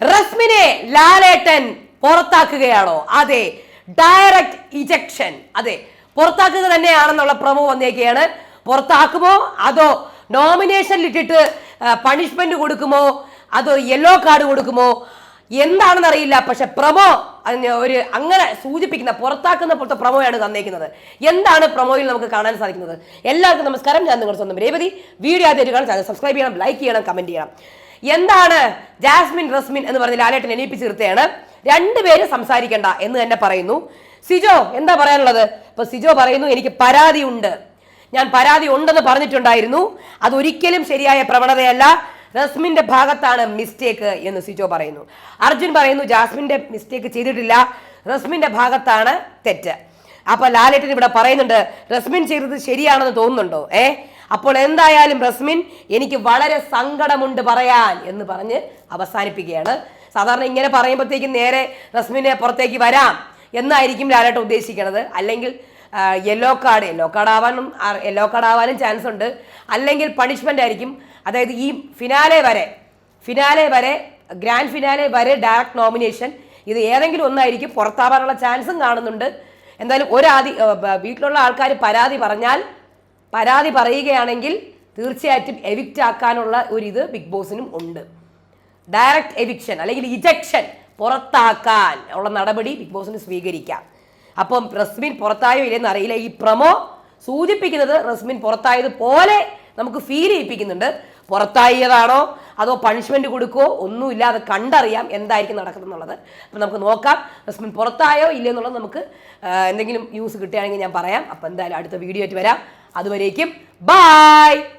റസ്മിനെ ലാലേട്ടൻ പുറത്താക്കുകയാണോ? അതെ direct ejection അതെ പുറത്താക്കുക തന്നെയാണെന്നുള്ള promo വന്നേക്കുകയാണ്. പുറത്താക്കുമോ? അതോ നോമിനേഷൻ ഇട്ടിട്ട് പണിഷ്മെന്റ് കൊടുക്കുമോ? അതോ യെല്ലോ കാർഡ് കൊടുക്കുമോ? എന്താണെന്ന് അറിയില്ല പക്ഷെ പ്രമോ ഒരു അങ്ങനെ സൂചിപ്പിക്കുന്ന പുറത്താക്കുന്ന പോലത്തെ പ്രമോയാണ് തന്നേക്കുന്നത്. എന്താണ് പ്രമോയിൽ നമുക്ക് കാണാൻ സാധിക്കുന്നത്? എല്ലാവർക്കും നമസ്കാരം. ഞാൻ നിങ്ങളുടെ സ്വന്തം രേവതി. വീഡിയോ ആദ്യമായിട്ട് കാണാൻ സബ്സ്ക്രൈബ് ചെയ്യണം ലൈക്ക് ചെയ്യണം കമന്റ് ചെയ്യണം. എന്താണ് ജാസ്മിൻ റസ്മിൻ എന്ന് പറഞ്ഞ് ലാലേട്ടൻ എണീപ്പിച്ച് നിർത്തുകയാണ്. രണ്ടുപേരും സംസാരിക്കണ്ട എന്ന് തന്നെ പറയുന്നു. സിജോ എന്താ പറയാനുള്ളത്? ഇപ്പൊ സിജോ പറയുന്നു എനിക്ക് പരാതിയുണ്ട്. ഞാൻ പരാതി ഉണ്ടെന്ന് പറഞ്ഞിട്ടുണ്ടായിരുന്നു. അതൊരിക്കലും ശരിയായ പ്രവണതയല്ല. റസ്മിന്റെ ഭാഗത്താണ് മിസ്റ്റേക്ക് എന്ന് സിജോ പറയുന്നു. അർജുൻ പറയുന്നു ജാസ്മിന്റെ മിസ്റ്റേക്ക് ചെയ്തിട്ടില്ല. റസ്മിന്റെ ഭാഗത്താണ് തെറ്റ്. അപ്പൊ ലാലേട്ടൻ ഇവിടെ പറയുന്നുണ്ട് റസ്മിൻ ചെയ്തത് ശരിയാണെന്ന് തോന്നുന്നുണ്ടോ? ഏ? അപ്പോൾ എന്തായാലും റസ്മിൻ എനിക്ക് വളരെ സങ്കടമുണ്ട് പറയാൻ എന്ന് പറഞ്ഞ് അവസാനിപ്പിക്കുകയാണ്. സാധാരണ ഇങ്ങനെ പറയുമ്പോഴത്തേക്കും നേരെ റസ്മിനെ പുറത്തേക്ക് വരാം എന്നായിരിക്കും ലാലേട്ട ഉദ്ദേശിക്കുന്നത് അല്ലെങ്കിൽ യെല്ലോ കാർഡ് യെല്ലോ കാർഡ് ആവാനും യെല്ലോ കാർഡ് ആവാനും ചാൻസ് ഉണ്ട്. അല്ലെങ്കിൽ പണിഷ്മെന്റ് ആയിരിക്കും. അതായത് ഈ ഫിനാലെ വരെ ഫിനാലെ വരെ ഗ്രാൻഡ് ഫിനാലെ വരെ ഡയറക്റ്റ് നോമിനേഷൻ ഇത് ഏതെങ്കിലും ഒന്നായിരിക്കും പുറത്താവാനുള്ള ചാൻസും കാണുന്നുണ്ട്. എന്തായാലും ഒരാദി വീട്ടിലുള്ള ആൾക്കാർ പരാതി പറഞ്ഞാൽ പരാതി പറയുകയാണെങ്കിൽ തീർച്ചയായിട്ടും എവിക്റ്റ് ആക്കാനുള്ള ഒരു ഇത് ബിഗ് ബോസിനും ഉണ്ട്. ഡയറക്റ്റ് എവിക്ഷൻ അല്ലെങ്കിൽ ഇജക്ഷൻ പുറത്താക്കാൻ ഉള്ള നടപടി ബിഗ് ബോസിന് സ്വീകരിക്കാം. അപ്പം റസ്മിൻ പുറത്തായോ ഇല്ലെന്ന് അറിയില്ല. ഈ പ്രമോ സൂചിപ്പിക്കുന്നത് റസ്മിൻ പുറത്തായത് പോലെ നമുക്ക് ഫീൽ ചെയ്യിപ്പിക്കുന്നുണ്ട്. പുറത്തായതാണോ? അതോ പണിഷ്മെന്റ് കൊടുക്കുമോ ഒന്നുമില്ല അത് കണ്ടറിയാം എന്തായിരിക്കും നടക്കുന്നത് എന്നുള്ളത് അപ്പം നമുക്ക് നോക്കാം. റസ്മിൻ പുറത്തായോ ഇല്ലയോ എന്നുള്ളത് നമുക്ക് എന്തെങ്കിലും ന്യൂസ് കിട്ടുകയാണെങ്കിൽ ഞാൻ പറയാം. അപ്പം എന്തായാലും അടുത്ത വീഡിയോ ആയിട്ട് വരാം. അതുവരേക്കും. ബായ്